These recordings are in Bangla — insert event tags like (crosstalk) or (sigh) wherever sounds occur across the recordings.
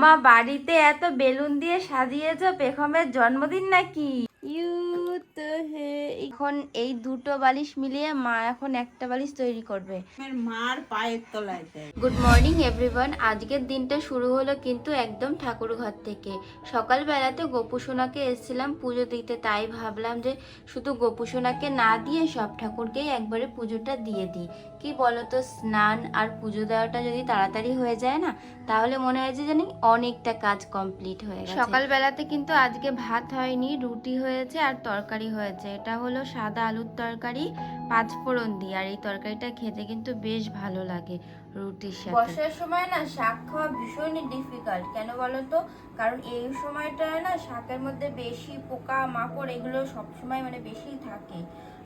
মা বাড়িতে এত বেলুন দিয়ে সাজিয়েছ পেখমের জন্মদিন নাকি? ইউ। তো হে। এখন এই দুটো বালিশ মিলিয়ে মা এখন একটা বালিশ তৈরি করবে। আমার মার পায়ের তলায় গুড মর্নিং এভরিওয়ান আজকের দিনটা শুরু হলো কিন্তু একদম ঠাকুর ঘর থেকে। সকালবেলাতে গোপুসোনাকে এসেছিলাম পুজো দিতে তাই ভাবলাম যে শুধু গোপুসোনাকে না দিয়ে সব ঠাকুরকেই একবারে পুজোটা দিয়ে দিই। কি বলতো স্নান আর পুজো দেওয়াটা যদি তাড়াতাড়ি হয়ে যায় না তাহলে মনে হয় যে জানি অনেকটা কাজ কমপ্লিট হয়ে গেছে। সকালবেলাতে কিন্তু আজকে ভাত হয়নি রুটি হয়েছে আর তরকারি হয়েছে। এটা হলো সাদা আলুর তরকারি, পাঁচ ফোড়ন দিয়ে। আর এই তরকারিটা খেতে কিন্তু বেশ ভালো লাগে রুটির সাথে। বর্ষার সময় না শাক খাওয়া ভীষণই ডিফিকাল্ট কেন বলো তো কারণ এই সময়টায় না শাকের মধ্যে বেশি পোকা, মাকড় এগুলো সবসময় মানে বেশি থাকে।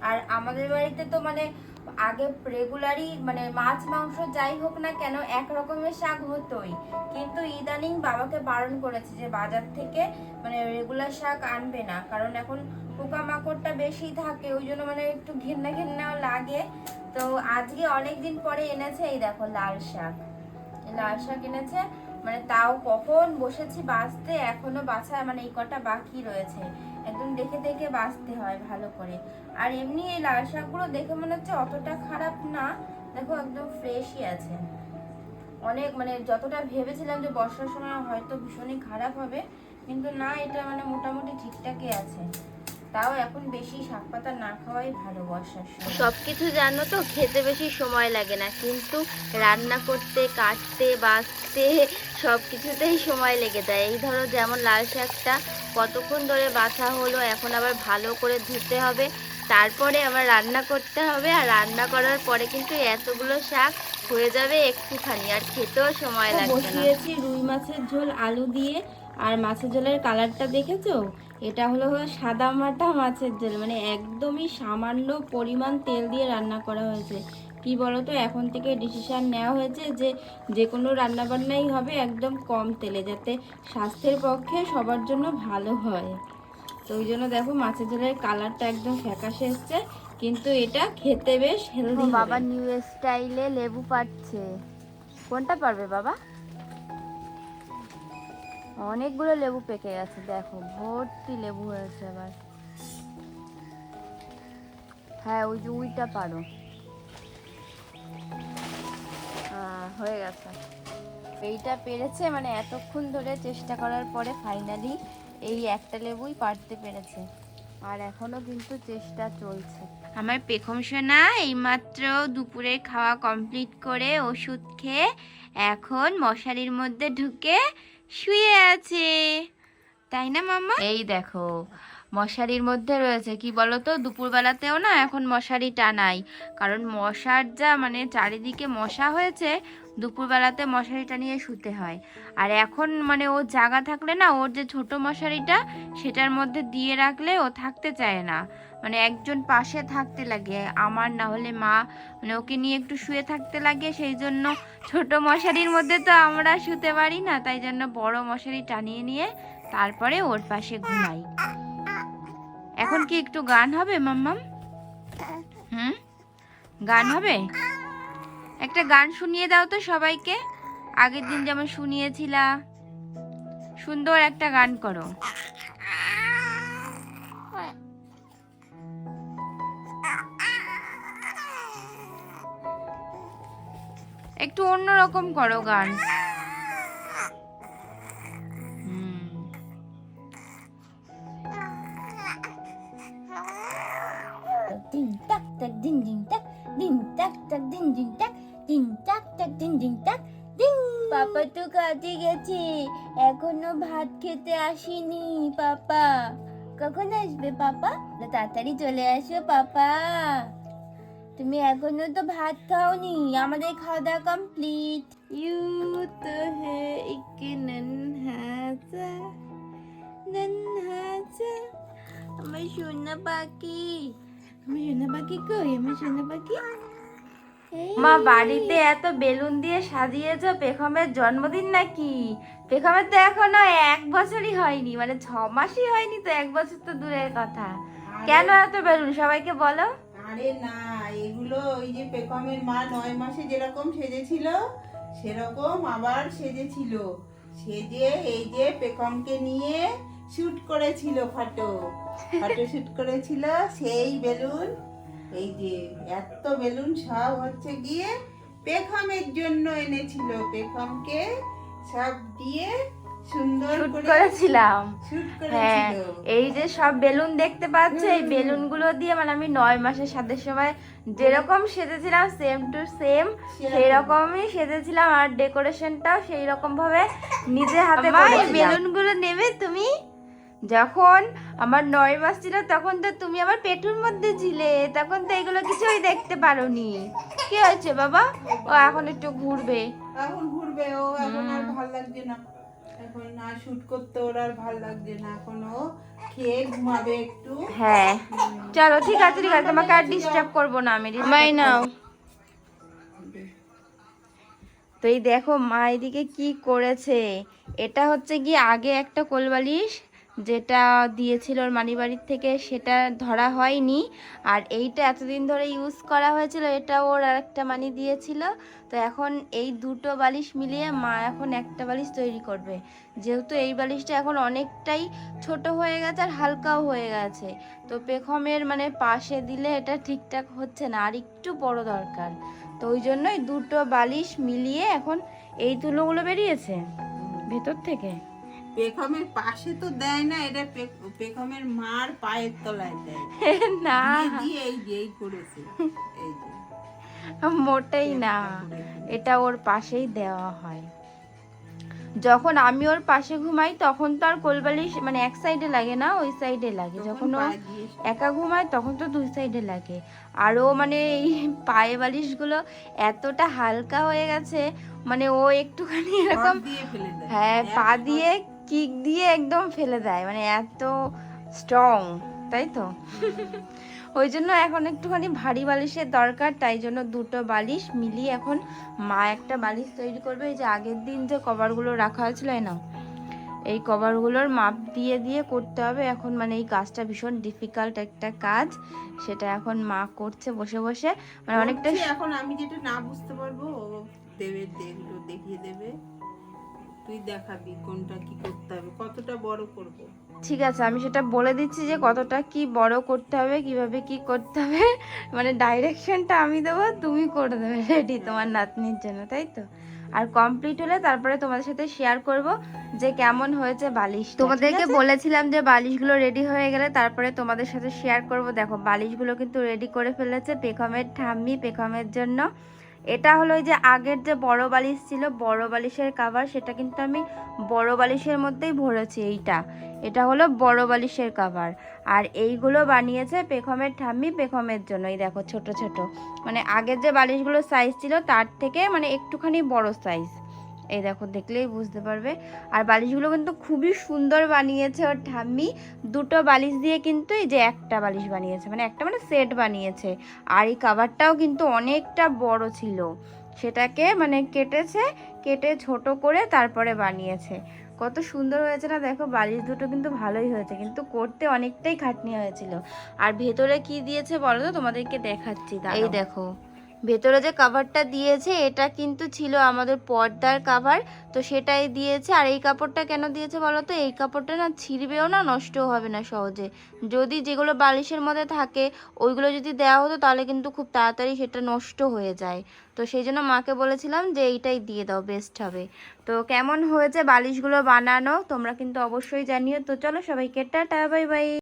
আর আমাদের বাড়িতে তো মানে আগে রেগুলারই মানে মাছ, মাংস যাই হোক না কেন এক রকমের শাক হতোই। কিন্তু ইদানিং বাবাকে বারণ করেছে যে বাজার থেকে মানে রেগুলার শাক আনবে না। কারণ এখন পোকামাকড়টা বেশি থাকে, ওই জন্য মানে একটু ঘেন্না ঘেন্নাও লাগে। তো আজকে অনেক দিন পরে এনেছে এই দেখো লাল শাক। লাল শাক এনেছে মানে তাও কখন বসেছি বাঁচতে, এখনও বাছা মানে এই কটা বাকি রয়েছে। একদম দেখে দেখে বাঁচতে হয় ভালো করে। আর এমনি এই লাল শাকগুলো দেখে মনে হচ্ছে অতটা খারাপ না, দেখো একদম ফ্রেশই আছে। অনেক মানে যতটা ভেবেছিলাম যে বর্ষার সময় হয়তো ভীষণই খারাপ হবে, কিন্তু না, এটা মানে মোটামুটি ঠিকঠাকই আছে। তাও এখন বেশি শাক পাতা না খাওয়াই ভালো বর্ষার সময়। সব কিছু জানো তো খেতে বেশি সময় লাগে না কিন্তু রান্না করতে কাটতে বাছতে সব কিছুতেই সময় লেগে যায়। এই ধরো যেমন লাল শাকটা কতক্ষণ ধরে বাছা হলো এখন আবার ভালো করে ধুতে হবে তারপরে আবার রান্না করতে হবে আর রান্না করার পরে কিন্তু এতগুলো শাক হয়ে যাবে একটুখানি আর খেতেও সময় লাগবে বসিয়েছি রুই মাছের ঝোল আলু দিয়ে আর মাছের ঝোলের কালারটা দেখেছ? এটা হলো হলো সাদা মাটা মাছের ঝোল মানে একদমই সামান্য পরিমাণ তেল দিয়ে রান্না করা হয়েছে। কি বলতো এখন থেকে ডিসিশান নেওয়া হয়েছে যে যে কোনো রান্নাবান্নাই হবে একদম কম তেলে যাতে স্বাস্থ্যের পক্ষে সবার জন্য ভালো হয়। তো ওই জন্য দেখো মাছের ঝোলের কালারটা একদম ফ্যাকাশে এসছে কিন্তু এটা খেতে বেশ হেলদি বাবা নিউ স্টাইলে লেবু পাচ্ছে। কোনটা পারবে বাবা? অনেকগুলো লেবু পেকে গেছে, দেখো, ভর্তি লেবু হয়েছে আবার হ্যাঁ ওই যে উইটা পারো। হয়ে গেছে। এইটা পেরেছে মানে এতক্ষণ ধরে চেষ্টা করার পরে ফাইনালি এই একটা লেবুই পারতে পেরেছে। আর এখনও কিন্তু চেষ্টা চলছে। আমার পেখম সোনা এইমাত্র দুপুরে খাওয়া কমপ্লিট করে ওষুধ খেয়ে এখন মশারির মধ্যে ঢুকে শুয়ে আছে। তাই না, মাম্মা? এই দেখো, মশারির মধ্যে রয়েছে, কি বলতো? দুপুরবেলাতেও না এখন মশারি টানাই কারণ মশার যা মানে চারিদিকে মশা হয়েছে দুপুরবেলাতে মশারি টানিয়ে শুতে হয়। আর এখন মানে ও জাগা থাকলে না, ওর যে ছোট মশারিটা, সেটার মধ্যে দিয়ে রাখলে ও থাকতে চায় না। মানে একজন পাশে থাকতে লাগে, আমার না হলে মা মানে ওকে নিয়ে একটু শুয়ে থাকতে লাগে, সেই জন্য ছোট মশারির মধ্যে তো আমরা শুতে পারি না, তাই জন্য বড় মশারি টানিয়ে নিয়ে তারপরে ওর পাশে ঘুমাই। এখন কি একটু গান হবে, মাম্মাম? হুম? গান হবে? একটা গান শুনিয়ে দাও তো সবাইকে আগের দিন যেমন শুনিয়েছিলা সুন্দর একটা গান করো একটু অন্যরকম করো গান। Ding tak tak ding ding tak ding tak tak ding ding ding tak tak ding ding tak ding পাপা তো কাজে গেছে। এখনও ভাত খেতে আসেনি পাপা। কখন আসবে পাপা? তাড়াতাড়ি চলে আসো পাপা। তুমি এখনও তো ভাত খাওনি। আমাদের খাওয়া দাওয়া কমপ্লিট ইউ তো হে এক ননহাসা ননহাসা আমার সোনা পাখি। আমার সোনা পাখি কই? আমার সোনা পাখি? মা বাড়িতে এত বেলুন দিয়ে সাজিয়েছো পেখমের জন্মদিন নাকি? পেখমের তো এখনও এক বছরই হয়নি মানে ছ মাসই হয়নি তো এক বছর তো দূরের কথা। কেন এত বেলুন সবাইকে বলো। আরে না এগুলো ওই যে পেকমের মা নয় মাসে যেরকম সেজেছিল সেরকম আবার সেজেছিল। সেজে এই যে পেখমকে নিয়ে শুট করেছিল ফটো। ফটো শুট করেছিল সেই বেলুন এই যে এত বেলুন সব হচ্ছে গিয়ে পেখমের জন্য এনেছিল। পেখমকে সব দিয়ে সুন্দর শুট করেছিলাম। হ্যাঁ এই যে সব বেলুন দেখতে পাচ্ছ এই বেলুনগুলো দিয়ে মানে আমি নয় মাসের সাথে সময় যেরকম সেজেছিলাম সেম টু সেম সেই রকমই সেজেছিলাম আর ডেকোরেশনটাও সেই রকম ভাবে নিজে হাতে বেলুনগুলো নেবে তুমি? যখন আমার নয় মাস ছিল তখন তো তুমি আমার পেটুর মধ্যে ছিলে। তখন তো এগুলো কিছুই দেখতে পারোনি। কি হয়েছে বাবা? ও এখন একটু ঘুরবে। এখন ঘুরবে ও এখন আর ভালো লাগছে না। এখন আর শুট করতে ওর আর ভালো লাগছে না। এখন ও খেয়ে ঘুমাবে একটু। হ্যাঁ। চলো ঠিক আছে ঠিক আছে। তোমাকে আর ডিস্টার্ব করব না আমি। মাই নাও তো এই দেখো মা এদিকে কি করেছে? এটা হচ্ছে কি আগে একটা কোলবালিশ যেটা দিয়েছিল ওর মানি বাড়ির থেকে সেটা ধরা হয়নি। আর এইটা এতদিন ধরে ইউজ করা হয়েছিল, এটা ওর আর একটা মানি দিয়েছিল। তো এখন এই দুটো বালিশ মিলিয়ে মা এখন একটা বালিশ তৈরি করবে। যেহেতু এই বালিশটা এখন অনেকটাই ছোট হয়ে গেছে আর হালকাও হয়ে গেছে। তো পেখমের মানে পাশে দিলে এটা ঠিকঠাক হচ্ছে না, আর একটু বড় দরকার। তো ওই জন্যই দুটো বালিশ মিলিয়ে এখন এই তুলোগুলো বেরিয়েছে ভেতর থেকে। পেখমের পাশে তো দেয় না এটা পেখমের মার পায়ের তলায় দেয়। না। এই যে এই করেছে। এই যে। মোটেই না। এটা ওর পাশেই দেওয়া হয়। যখন আমি ওর পাশে ঘুমাই তখন তো আর কোলবালিশ মানে এক সাইডে লাগে না ওই সাইডে লাগে। যখন ও একা ঘুমায় তখন তো দুই সাইডে লাগে। আর ও মানে এই পায়ে বালিশগুলো এতটা হালকা হয়ে গেছে মানে ও একটুখানি এরকম হ্যাঁ পা দিয়ে কিক দিয়ে একদম ফেলে দেয় মানে এত স্ট্রং তাই তো? (laughs) ওই জন্য এখন একটুখানি ভারী বালিশের দরকার তাই জন্য দুটো বালিশ মিলিয়ে এখন মা একটা বালিশ তৈরি করবে। এই যে আগের দিন যে কভারগুলো রাখা হয়েছিল নাও। এই কভারগুলোর মাপ দিয়ে দিয়ে করতে হবে। এখন মানে এই কাজটা ভীষণ ডিফিকাল্ট একটা কাজ সেটা এখন মা করছে বসে বসে। মানে অনেকটা এখন আমি যেটা না বুঝতে পারব ও দেবে দেখিয়ে দেবে। তুই দেখাবি কোনটা কি করতে হবে কতটা বড় করব। ঠিক আছে আমি সেটা বলে দিচ্ছি যে কতটা কি বড় করতে হবে কীভাবে কি করতে হবে মানে ডাইরেকশনটা আমি দেবো তুমি করে দেবে রেডি তোমার নাতনির জন্য তাই তো? আর কমপ্লিট হলে তারপরে তোমাদের সাথে শেয়ার করব যে কেমন হয়েছে বালিশ তোমাদেরকে বলেছিলাম যে বালিশগুলো রেডি হয়ে গেলে তারপরে তোমাদের সাথে শেয়ার করব। দেখো বালিশগুলো কিন্তু রেডি করে ফেলেছে পেখমের ঠাম্মি পেখমের জন্য। এটা হলো যে আগের যে বড় বালিশ ছিল, বড় বালিশের কাভার সেটা কিন্তু আমি বড় বালিশের মধ্যেই ভরেছি এইটা। এটা হলো বড় বালিশের কাভার আর এইগুলো বানিয়েছে পেখমের ঠাম্মি পেখমের জন্য, এই দেখো ছোট ছোট। মানে আগের যে বালিশগুলো সাইজ ছিল, তার থেকে মানে একটুখানি বড় সাইজ এই দেখো, দেখলেই বুঝতে পারবে। আর বালিশগুলো কিন্তু খুবই সুন্দর বানিয়েছে ওর ঠাম্মি। দুটো বালিশ দিয়ে কিন্তু এই যে একটা বালিশ বানিয়েছে মানে একটা মানে সেট বানিয়েছে। আর এই কাভারটাও কিন্তু অনেকটা বড় ছিল। সেটাকে মানে কেটেছে, কেটে ছোট করে তারপরে বানিয়েছে। কত সুন্দর হয়েছে না দেখো, বালিশ দুটো কিন্তু ভালোই হয়েছে, কিন্তু করতে অনেকটাই খাটনি হয়েছিল। আর ভেতরে কি দিয়েছে বলো তো? তোমাদেরকে দেখাচ্ছি এই দেখো ভেতরে যে কাভারটা দিয়েছে, এটা কিন্তু ছিল আমাদের পর্দার কাভার তো সেটাই দিয়েছে। আর এই কাপড়টা কেন দিয়েছে বলো তো? এই কাপড়টা না ছিঁড়বেও না, নষ্টও হবে না সহজে। যদি যেগুলো বালিশের মধ্যে থাকে, ওইগুলো যদি দেওয়া হতো, তাহলে কিন্তু খুব তাড়াতাড়ি সেটা নষ্ট হয়ে যায়। তো সেই জন্য মাকে বলেছিলাম যে এইটাই দিয়ে দাও বেস্ট হবে। তো কেমন হয়েছে বালিশগুলো বানানো, তোমরা কিন্তু অবশ্যই জানিও। তো চলো সবাইকে টাটা বাই বাই